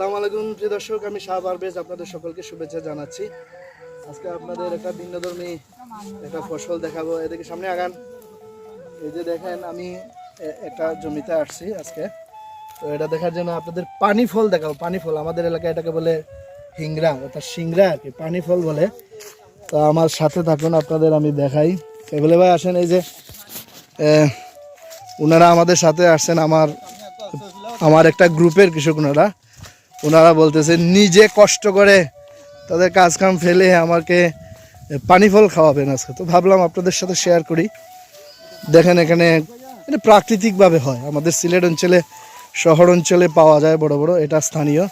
সুপ্রিয় দর্শক, আমি শাহ পারভেজ, আপনাদের সকলকে শুভেচ্ছা জানাচ্ছি। আজকে আপনাদের একটা ভিন্নধর্মী একটা ফসল দেখাবো। এদিকে সামনে আগান। এই যে দেখেন, আমি একটা জমিতে আসছি আজকে। তো এটা দেখার জন্য আপনাদের পানি ফল দেখাবো। পানি ফল, আমাদের এলাকায় এটাকে বলে হিংরা, অর্থাৎ সিংড়া আর কি, পানি ফল বলে। তো আমার সাথে থাকুন, আপনাদের আমি দেখাই। এগুলো ভাই, আসেন, এই যে ওনারা আমাদের সাথে আসছেন, আমার আমার একটা গ্রুপের কৃষক ওনারা ওনারা বলতেছে নিজে কষ্ট করে তাদের কাজ কাম ফেলে আমাকে পানি ফল খাওয়াবেন আজকে। তো ভাবলাম আপনাদের সাথে শেয়ার করি। দেখেন এখানে এটা প্রাকৃতিকভাবে হয়। আমাদের সিলেট অঞ্চলে শহর অঞ্চলে পাওয়া যায় বড় বড় এটা স্থানীয়।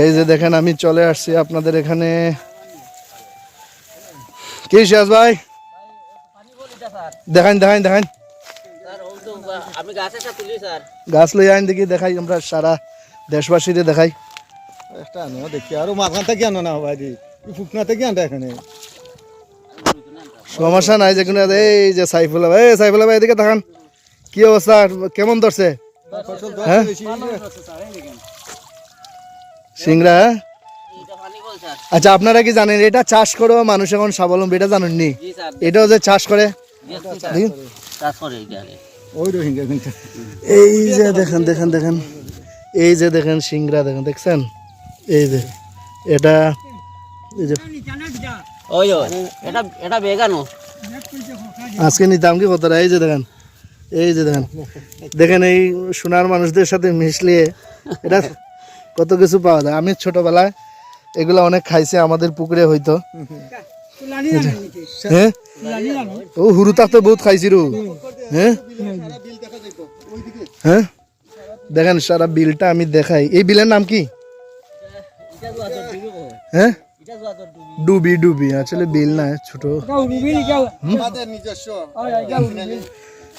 এই যে দেখেন আমি চলে আসছি আপনাদের এখানে। কি শেষ ভাই? দেখান দেখান দেখান। গাছ লই আইন দেখি দেখাই আমরা সারা দেশবাসীরে দেখাই। একটা আনো দেখি আর মাঝখান থেকে আনো না ভাই দি ফুকনা থেকে আনটা এখানে। সমস্যা নাই যে কোনো এই যে সাইফুল্লাহ ভাই এই সাইফুল্লাহ ভাই এদিকে দেখান কি অবস্থা? কেমন ধরছে? ফসল হ্যাঁ? সিংড়া হ্যাঁ? আচ্ছা আপনারা কি জানেন এটা চাষ করেও মানুষ এখন স্বাবলম্বী এটা জানেননি? জি স্যার। এটাও যে চাষ করে? করে এই যে দেখেন দেখেন দেখেন। এই যে দেখেন সিংড়া দেখেন দেখছেন? এই যে এটা এই যে আজকে নিতাম কি কত এই যে দেখেন এই যে দেখেন। দেখেন এই সোনার মানুষদের সাথে মিশলিয়ে এটা কত কিছু পাওয়া যায়। আমি ছোটবেলায় এগুলো অনেক খাইছি আমাদের পুকুরে হইতো। হ্যাঁ ও হুরুতা তো বহুত খাইছি রু। হ্যাঁ হ্যাঁ দেখেন, সারা বিলটা আমি দেখাই। এই বিলের নাম কি? হ্যাঁ? ডুবি ডুবি। আসলে বিল না, ছোট।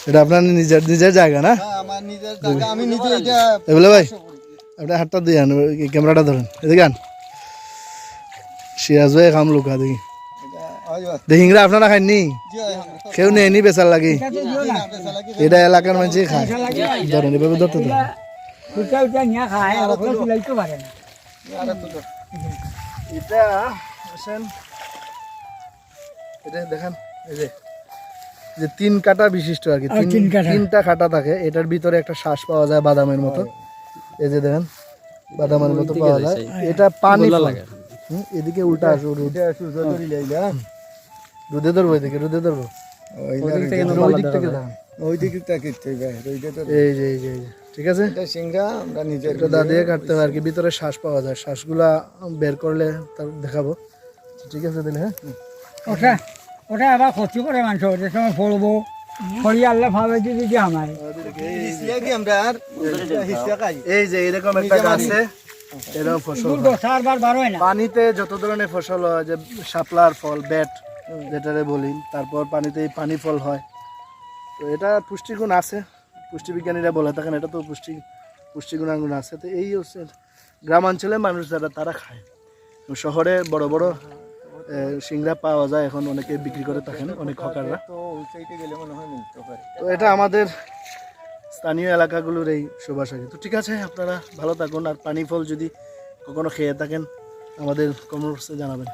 এটা আপনার নিজের নিজের জায়গা না? এগুলো ভাই, আপনি হাতটা দিয়ে ক্যামেরাটা ধরেন। এদিকে আন। সিরাজ ভাই, খাম লুকা, দেখি। দেহিংরা আপনারা খাননি ওই কেউ নেয়নি বেচার লাগি। এটা এলাকার মানুষই খায়। ধরেন এভাবে ধরতে আসেন দেখেন এই যে যে তিন কাটা বিশিষ্ট আর কি। তিন- তিন তিনটা কাটা থাকে। এটার ভিতরে একটা শ্বাস পাওয়া যায় বাদামের মতো। এই যে দেখেন বাদামের মতো পাওয়া যায়। এটা পানি। হুম, এদিকে উল্টা আসো রোদ এটা সূর্য ধরি লাইলা রোদে ধরবো এদিকে রোদে ধরবো। ওই ওই দিক থেকে দেখান। ওই দিকে তাকিয়ে ভাই ওইটা তো এই যে এই যে ঠিক আছে? এটা আমরা নিজের দা দিয়ে কাটতে হবে আর কি ভিতরে শ্বাস পাওয়া যায়। শ্বাসগুলা বের করলে তার দেখাবো। ঠিক আছে তাহলে হ্যাঁ? ওটা ওটা আবার ক্ষতি করে মানুষ ওটার সময় পড়ব আল্লাহ ভাবে যদি যে আমার এই যে এরকম একটা গাছে এরকম ফসল দূর হয়। দশ আর বার বার হয় না। পানিতে যত ধরনের ফসল হয় যে শাপলার ফল ব্যাট যেটারে বলি তারপর পানিতে পানি ফল হয়। তো এটা পুষ্টিগুণ আছে পুষ্টিবিজ্ঞানীরা বলে থাকেন এটা তো পুষ্টি পুষ্টিগুণাগুণ আছে। তো এই হচ্ছে গ্রামাঞ্চলে মানুষ যারা তারা খায়। শহরে বড় বড় সিংড়া পাওয়া যায় এখন অনেকে বিক্রি করে থাকেন অনেক হকাররা। তো গেলে মিলতে তো এটা আমাদের স্থানীয় এলাকাগুলোর এই সুবাস আর কি। তো ঠিক আছে আপনারা ভালো থাকুন আর পানি ফল যদি কখনো খেয়ে থাকেন আমাদের কমেন্টসে জানাবেন।